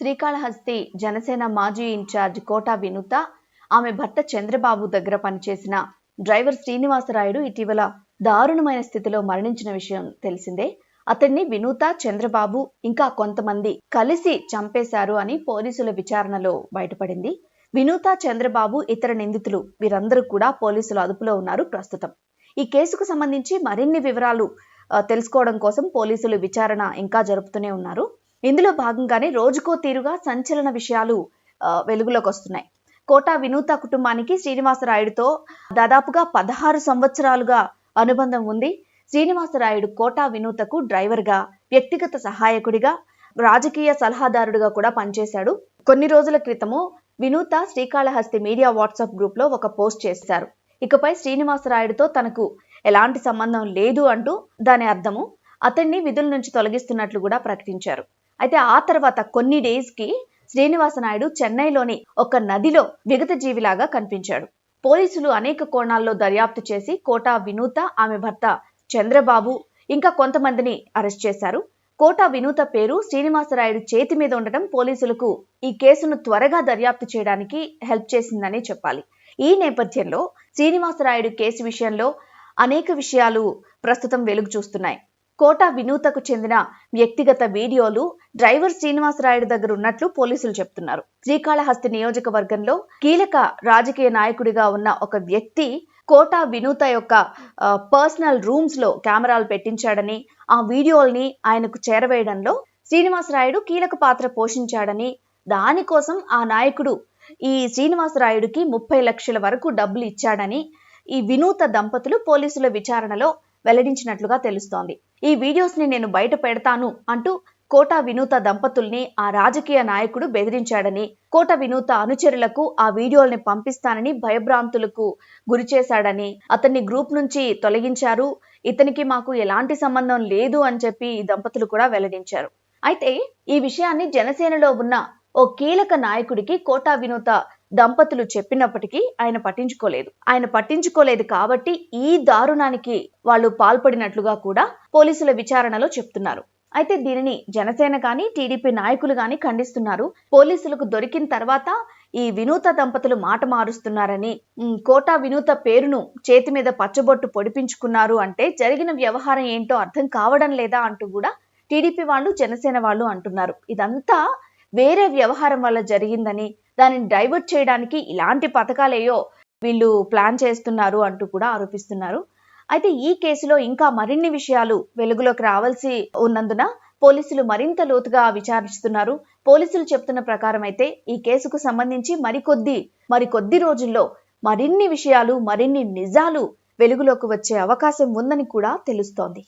శ్రీకాళహస్తి జనసేన మాజీ incharge quota వినుత ఆమె భర్త చంద్రబాబు దగ్గర పనిచేసిన డ్రైవర్ శ్రీనివాసరాయుడు ఇటీవల దారుణమైన స్థితిలో మరణించిన విషయం తెలిసిందే. అతన్ని వినూత చంద్రబాబు ఇంకా కొంతమంది కలిసి చంపేశారు అని పోలీసుల విచారణలో బయటపడింది. వినూత చంద్రబాబు ఇతర నిందితులు వీరందరూ కూడా పోలీసుల అదుపులో ఉన్నారు ప్రస్తుతం. ఈ కేసుకు సంబంధించి మరిన్ని వివరాలు తెలుసుకోవడం కోసం పోలీసులు విచారణ ఇంకా జరుపుతూనే ఉన్నారు. ఇందులో భాగంగానే రోజుకో తీరుగా సంచలన విషయాలు వెలుగులోకి వస్తున్నాయి. కోటా వినూత కుటుంబానికి శ్రీనివాసరాయుడుతో దాదాపుగా పదహారు సంవత్సరాలుగా అనుబంధం ఉంది. శ్రీనివాసరాయుడు కోటా వినూతకు డ్రైవర్గా వ్యక్తిగత సహాయకుడిగా రాజకీయ సలహాదారుడిగా కూడా పనిచేశాడు. కొన్ని రోజుల క్రితము వినూత శ్రీకాళహస్తి మీడియా వాట్సాప్ గ్రూప్లో ఒక పోస్ట్ చేశారు. ఇకపై శ్రీనివాసరాయుడుతో తనకు ఎలాంటి సంబంధం లేదు అంటూ దాని అర్థము అతన్ని విధుల నుంచి తొలగిస్తున్నట్లు కూడా ప్రకటించారు. అయితే ఆ తర్వాత కొన్ని డేస్కి శ్రీనివాసనాయుడు చెన్నైలోని ఒక నదిలో విగత జీవిలాగా కనిపించాడు. పోలీసులు అనేక కోణాల్లో దర్యాప్తు చేసి కోటా వినూత ఆమె భర్త చంద్రబాబు ఇంకా కొంతమందిని అరెస్ట్ చేశారు. కోటా వినూత పేరు శ్రీనివాసరాయుడు చేతి మీద ఉండటం పోలీసులకు ఈ కేసును త్వరగా దర్యాప్తు చేయడానికి హెల్ప్ చేసిందనే చెప్పాలి. ఈ నేపథ్యంలో శ్రీనివాసరాయుడు కేసు విషయంలో అనేక విషయాలు ప్రస్తుతం వెలుగు చూస్తున్నాయి. కోటా వినూతకు చెందిన వ్యక్తిగత వీడియోలు డ్రైవర్ శ్రీనివాసరాయుడు దగ్గర ఉన్నట్లు పోలీసులు చెప్తున్నారు. శ్రీకాళహస్తి నియోజకవర్గంలో కీలక రాజకీయ నాయకుడిగా ఉన్న ఒక వ్యక్తి కోటా వినూత యొక్క పర్సనల్ రూమ్స్లో కెమెరాలు పెట్టించాడని ఆ వీడియోల్ని ఆయనకు చేరవేయడంలో శ్రీనివాసరాయుడు కీలక పాత్ర పోషించాడని దానికోసం ఆ నాయకుడు ఈ శ్రీనివాసరాయుడికి ముప్పై లక్షల వరకు డబ్బులు ఇచ్చాడని ఈ వినూత దంపతులు పోలీసుల విచారణలో వెల్లడించినట్లుగా తెలుస్తోంది. ఈ వీడియోస్ని నేను బయట పెడతాను అంటూ కోట వినూత దంపతుల్ని ఆ రాజకీయ నాయకుడు బెదిరించాడని కోట వినూత అనుచరులకు ఆ వీడియోల్ని పంపిస్తానని భయభ్రాంతులకు గురి చేశాడని అతన్ని గ్రూప్ నుంచి తొలగించారు. ఇతనికి మాకు ఎలాంటి సంబంధం లేదు అని చెప్పి ఈ దంపతులు కూడా వెల్లడించారు. అయితే ఈ విషయాన్ని జనసేనలో ఉన్న ఓ కీలక నాయకుడికి కోటా వినూత దంపతులు చెప్పినప్పటికీ ఆయన పట్టించుకోలేదు. ఆయన పట్టించుకోలేదు కాబట్టి ఈ దారుణానికి వాళ్ళు పాల్పడినట్లుగా కూడా పోలీసుల విచారణలో చెప్తున్నారు. అయితే దీనిని జనసేన కానీ టీడీపీ నాయకులు కానీ ఖండిస్తున్నారు. పోలీసులకు దొరికిన తర్వాత ఈ వినూత దంపతులు మాట మారుస్తున్నారని కోటా వినూత పేరును చేతి మీద పచ్చబొట్టు పొడిపించుకున్నారు అంటే జరిగిన వ్యవహారం ఏంటో అర్థం కావడం లేదా అంటూ కూడా టీడీపీ వాళ్ళు జనసేన వాళ్ళు అంటున్నారు. ఇదంతా వేరే వ్యవహారం వల్ల జరిగిందని దానిని డైవర్ట్ చేయడానికి ఇలాంటి పథకాలేయో వీళ్ళు ప్లాన్ చేస్తున్నారు అంటూ కూడా ఆరోపిస్తున్నారు. అయితే ఈ కేసులో ఇంకా మరిన్ని విషయాలు వెలుగులోకి రావాల్సి ఉన్నందున పోలీసులు మరింత లోతుగా విచారిస్తున్నారు. పోలీసులు చెప్తున్న ప్రకారం అయితే ఈ కేసుకు సంబంధించి మరికొద్ది మరికొద్ది రోజుల్లో మరిన్ని విషయాలు మరిన్ని నిజాలు వెలుగులోకి వచ్చే అవకాశం ఉందని కూడా తెలుస్తోంది.